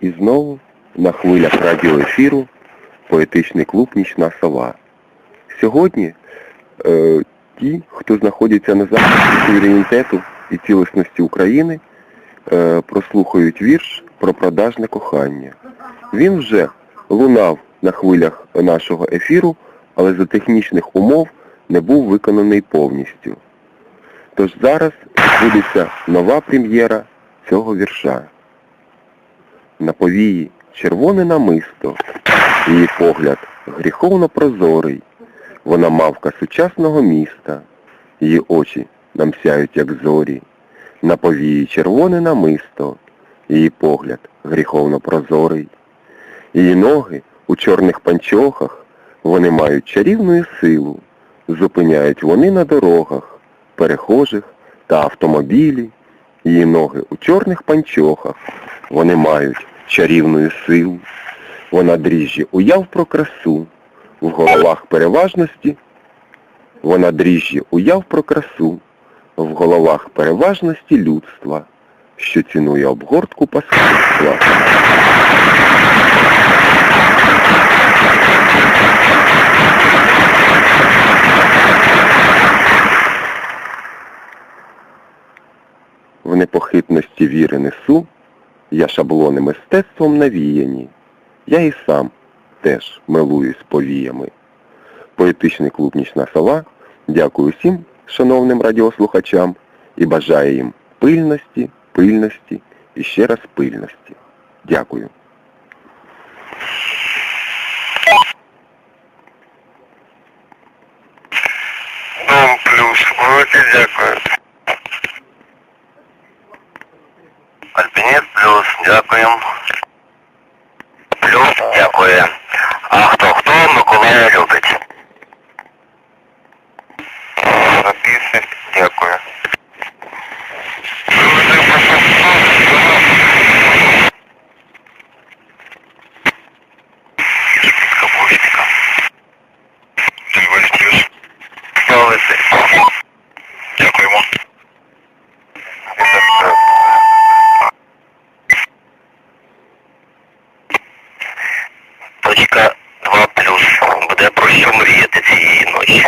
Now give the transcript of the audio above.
І знову на хвилях радіоефіру поетичний клуб Нічна сова. Сьогодні е, ті, хто знаходиться на захисті суверенітету і цілісності України, е, прослухають вірш про продажне кохання. Він вже лунав на хвилях нашого ефіру, але за технічних умов не був виконаний повністю. Тож зараз відбудеться нова прем'єра цього вірша. На повії червоне намисто, її погляд гріховно прозорий. Вона мавка сучасного міста, її очі нам сяють, як зорі. На повії червоне намисто, її погляд гріховно прозорий. Її ноги у чорних панчохах, вони мають чарівну силу. Зупиняють вони на дорогах, перехожих та автомобілі. Її ноги у чорних панчохах, вони мають чарівну силу. Вона дріжджі уяв про красу, в головах переважності. Вона дріжджі уяв про красу, в головах переважності людства, що цінує обгортку паскудства. В непохитності віри несу, я шаблони мистецтвом навіяні. Я і сам теж милуюсь повіями. Поетичний клуб Нічна сова дякую всім шановним радіослухачам і бажаю їм пильності, пильності і ще раз пильності. Дякую. Дом плюс. Дякую. Альпініст плюс. дякую. Плюс, дякую. А хто хто Миколая любить? Записи, дякую. точка 2+. Буде про що мріяти цієї ночі.